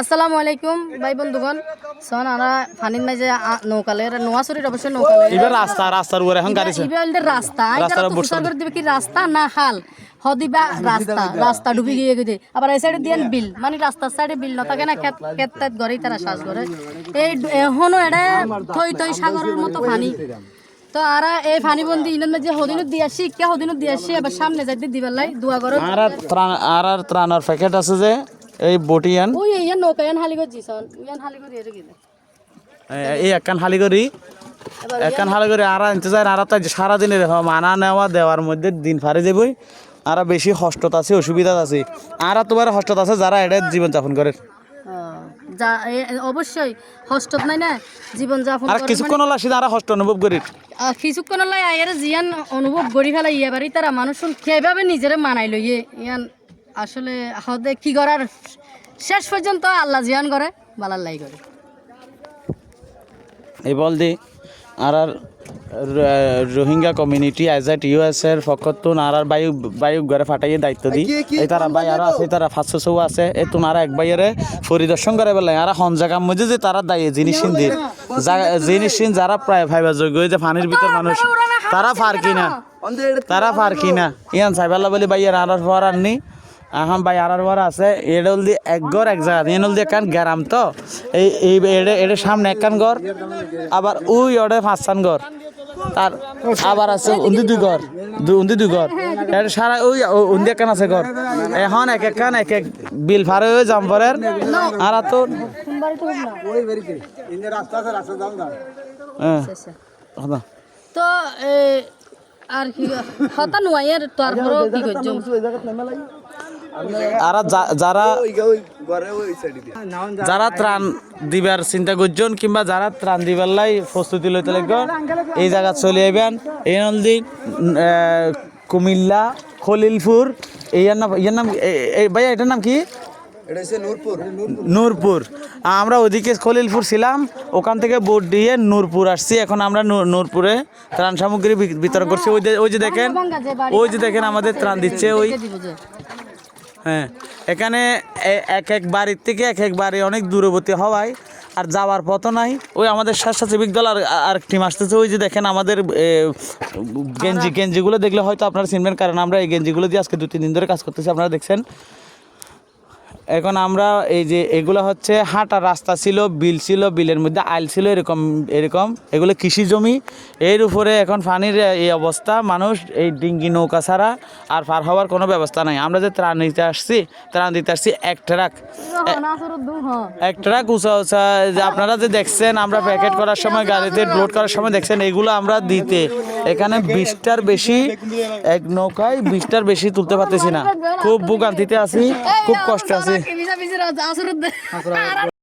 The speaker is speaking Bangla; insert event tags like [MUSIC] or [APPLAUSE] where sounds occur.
আসসালামু আলাইকুম ভাই বন্ধুগণ। সন আমরা ফানির মাঝে এরা নোয়াশরীর অবশ্যই নৌকালে। এবার রাস্তা রাস্তার উপরে এখন গাড়ি হইলে রাস্তা আই তো প্রচার করে দিবে কি রাস্তা না হাল? হদিবা রাস্তা রাস্তা ডুবি গিয়ে গিয়ে আবার এই সাইডে দিয়েন বিল মানে রাস্তার সাইডে বিল না থাকে না ক্ষেত ক্ষেত টেত গড়েই তারা শ্বাস করে এই এখনও এটা থই থই সাগরের মতো পানি তো আরা এই পানি বন্দি মাঝে হদিনও দিয়ে আসি কে হদিনও দিয়ে আসি এবার সামনে যাইতে দিবার লাই দোয়া করো। আর আর ত্রাণের প্যাকেট আছে যে এই বটিয়ান ওই ইয়ান নৌকা ইয়ান হালি করছি সন ইয়ান হালি করে এটা গেলে এই একখান হালি করি একখান হালি করে আর আনতে যায় আর তাই সারাদিনে দেখো মানা নেওয়া দেওয়ার মধ্যে দিন ফারে যাবই। আর বেশি হস্তত আছে অসুবিধা আছে। আর তোমার হস্তত আছে যারা এটা জীবন যাপন করে যা অবশ্যই হস্টত নাই না জীবন যাপন আর কিছুক্ষণ হলো আসি তারা হস্ত অনুভব করি কিছুক্ষণ লাই আয়ের জিয়ান অনুভব করি ফেলা ইয়ে বাড়ি তারা মানুষ কেভাবে নিজেরে মানাই লইয়ে ইয়ান আসলে হদে কি করার? শেষ পর্যন্ত আল্লাহ জিয়ান করে বালার লাই করে। এই বল দি আর আর রোহিঙ্গা কমিউনিটি এজ এট ইউএস এর ফকতুন আর আর বায়ু বায়ু ঘরে ফাটাইয়ে দায়িত্ব দি। এই তারা ভাই আর আছে তারা পাঁচশো সৌ আছে। এই তোনারা এক বাইরে পরিদর্শন করে বেলায় আর হন জায়গার মধ্যে যে তারা দায়ী জিনিস সিন্দির জিনিস যারা প্রায় ভাইবার যোগ্য যে পানির ভিতর মানুষ তারা ফার কিনা। তারা ফার কিনা। ইয়ান সাইবাল্লা বলি ভাই আর আর হওয়ার আর নি আহাম ভাই আর আর আছে এটা হল দিয়ে এক ঘর, এক জায়গা। এন হল দিয়ে কান গ্যারাম তো। এই এই এডে এডে সামনে একখান ঘর, আবার ওই ওডে পাঁচখান ঘর। তার আবার আছে উন্দি দুই ঘর উন্দি দুই ঘর। এটা সারা ওই উন্দি একখান আছে ঘর। এখন এক একখান এক এক বিল ফারে যাম পরের আর তো। তো আর কি, হতা নুয়াইয়ের তারপরেও কি করছ? আর যারা যারা ত্রাণ দিবার চিন্তা করছেন কিংবা যারা ত্রাণ দিবার লাই প্রস্তুতি লইতে লাগবেন এই জায়গা চলে আইবেন। এই নলদি কুমিল্লা খলিলপুর ইয়ার নাম ইয়ার নাম ভাইয়া এটার নাম কি? নূরপুর। নূরপুর। আমরা ওদিকে খলিলপুর ছিলাম ওখান থেকে বোট দিয়ে নূরপুর আসছি। এখন আমরা নূর- নূরপুরে ত্রাণ সামগ্রী বিতরণ করছি। ওই যে- ওই যে দেখেন ওই যে দেখেন আমাদের ত্রাণ দিচ্ছে ওই হ্যাঁ এখানে এক এক বাড়ির থেকে এক এক বাড়ি অনেক দূরবর্তী হওয়ায় আর যাওয়ার পথও নাই। ওই আমাদের স্বেচ্ছাসেবিক দল আর আর টিম আসতেছে ওই যে দেখেন আমাদের গেঞ্জি গেঞ্জিগুলো দেখলে হয়তো আপনারা চিনবেন কারণ আমরা এই গেঞ্জিগুলো দিয়ে আজকে দু তিন দিন ধরে কাজ করতেছি আপনারা দেখছেন। এখন আমরা এই যে এগুলো হচ্ছে হাঁটা রাস্তা ছিল, বিল ছিল, বিলের মধ্যে আইল ছিল, এরকম এরকম। এগুলো কৃষি জমি। এর উপরে এখন পানির এই অবস্থা। মানুষ এই ডিঙ্গি নৌকা ছাড়া আর পার হওয়ার কোনো ব্যবস্থা নাই। আমরা যে ত্রাণ দিতে আসছি, ত্রাণ দিতে আসছি, এক ট্রাক। এক ট্রাক উঁচা উঁচা যে আপনারা যে দেখছেন, আমরা প্যাকেট করার সময়, গাড়িতে লোড করার সময় দেখছেন, এগুলো আমরা দিতে। এখানে বিশটার বেশি, এক নৌকায় বিশটার বেশি তুলতে পারতেছি না। খুব ভোগান্তিতে আছি, খুব কষ্ট আছে। আসর [LAUGHS]